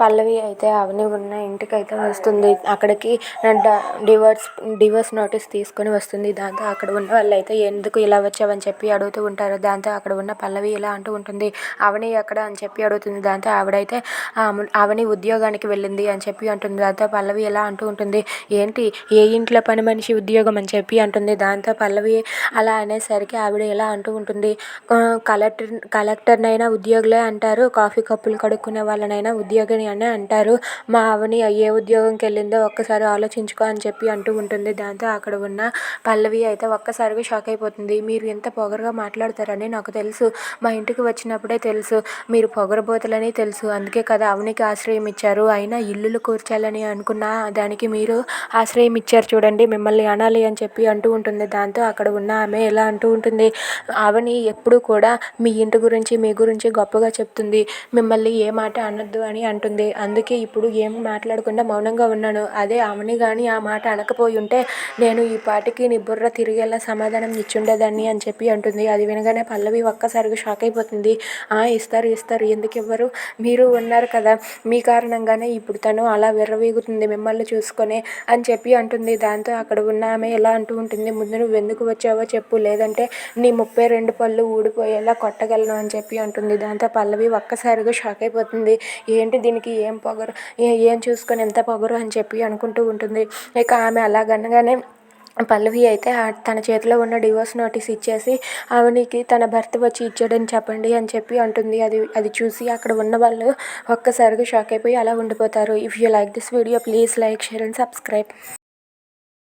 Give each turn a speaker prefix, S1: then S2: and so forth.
S1: పల్లవి అయితే అవని ఉన్న ఇంటికైతే వస్తుంది. అక్కడికి డివోర్స్ డివోర్స్ నోటీస్ తీసుకొని వస్తుంది. దాంతో అక్కడ ఉన్న వాళ్ళైతే ఎందుకు ఇలా వచ్చావని చెప్పి అడుగుతూ ఉంటారు. దాంతో అక్కడ ఉన్న పల్లవి ఇలా అంటూ ఉంటుంది. అవని ఎక్కడ అని చెప్పి అడుగుతుంది. దాంతో ఆవిడైతే అవని ఉద్యోగానికి వెళ్ళింది అని చెప్పి అంటుంది. దాంతో పల్లవి ఎలా అంటూ ఉంటుంది. ఏంటి ఏ ఇంట్లో పని మనిషి ఉద్యోగం అని చెప్పి అంటుంది. దాంతో పల్లవి అలా అనేసరికి ఆవిడ ఎలా అంటూ ఉంటుంది. కలెక్టర్ కలెక్టర్నైనా ఉద్యోగులే అంటారు. కాఫీ కప్పులు కడుక్కునే వాళ్ళనైనా ఉద్యోగిని అని అంటారు. మా ఆవిని ఏ ఉద్యోగంకి వెళ్ళిందో ఒక్కసారి ఆలోచించుకో అని చెప్పి అంటూ ఉంటుంది. దాంతో అక్కడ ఉన్న పల్లవి అయితే ఒక్కసారిగా షాక్ అయిపోతుంది. మీరు ఎంత పొగరుగా మాట్లాడతారని నాకు తెలుసు. మా ఇంటికి వచ్చినప్పుడే తెలుసు. మీరు పొగరబోతులని తెలుసు. అందుకే కదా అవనికి ఆశ్రయం ఇచ్చారు. అయినా ఇల్లులు కూర్చాలని అనుకున్న దానికి మీరు ఆశ్రయం ఇచ్చారు చూడండి. మిమ్మల్ని అనాలి అని చెప్పి అంటూ ఉంటుంది. దాంతో అక్కడ ఉన్న ఆమె ఎలా అంటూ ఉంటుంది. అవని ఎప్పుడు కూడా మీ ఇంటి గురించి మీ గురించి గొప్పగా చెప్తుంది. మిమ్మల్ని ఏ మాట అనొద్దు అని అంటుంది. అందుకే ఇప్పుడు ఏం మాట్లాడకుండా మౌనంగా ఉన్నాను. అదే అవని కానీ ఆ మాట అనకపోయి ఉంటే నేను ఈ పాటికి నీ బుర్ర తిరిగేలా సమాధానం ఇచ్చుండేదాన్ని అని చెప్పి అంటుంది. అది వినగానే పల్లవి ఒక్కసారిగా షాక్ అయిపోతుంది. ఆ ఇస్తారు ఇస్తారు. ఎందుకు ఇవ్వరు మీరు ఉన్నారు కదా. మీ కారణంగానే ఇప్పుడు తను అలా విర్రవీగుతుంది మిమ్మల్ని చూసుకొని అని చెప్పి అంటుంది. దాంతో అక్కడ ఉన్న ఆమె ఎలా అంటూ ఉంటుంది. ముందు నువ్వు ఎందుకు వచ్చావో చెప్పు. లేదంటే నీ ముప్పై రెండు పళ్ళు ఊడిపోయేలా కొట్టగలను అని చెప్పి అంటుంది. దాంతో పల్లవి ఒక్కసారిగా షాక్ అయిపోతుంది. ఏంటి దీనికి ఏం పొగరు ఏం చూసుకొని ఎంత పొగరు అని చెప్పి అనుకుంటూ ఉంటుంది. ఇక ఆమె అలాగనగానే పల్లవి అయితే తన చేతిలో ఉన్న డివోర్స్ నోటీస్ ఇచ్చేసి ఆమెకి తన భర్త వచ్చి ఇచ్చాడని చెప్పండి అని చెప్పి అంటుంది. అది అది చూసి అక్కడ ఉన్న వాళ్ళు ఒక్కసారిగా షాక్ అయిపోయి అలా ఉండిపోతారు. If you like this video please like share and subscribe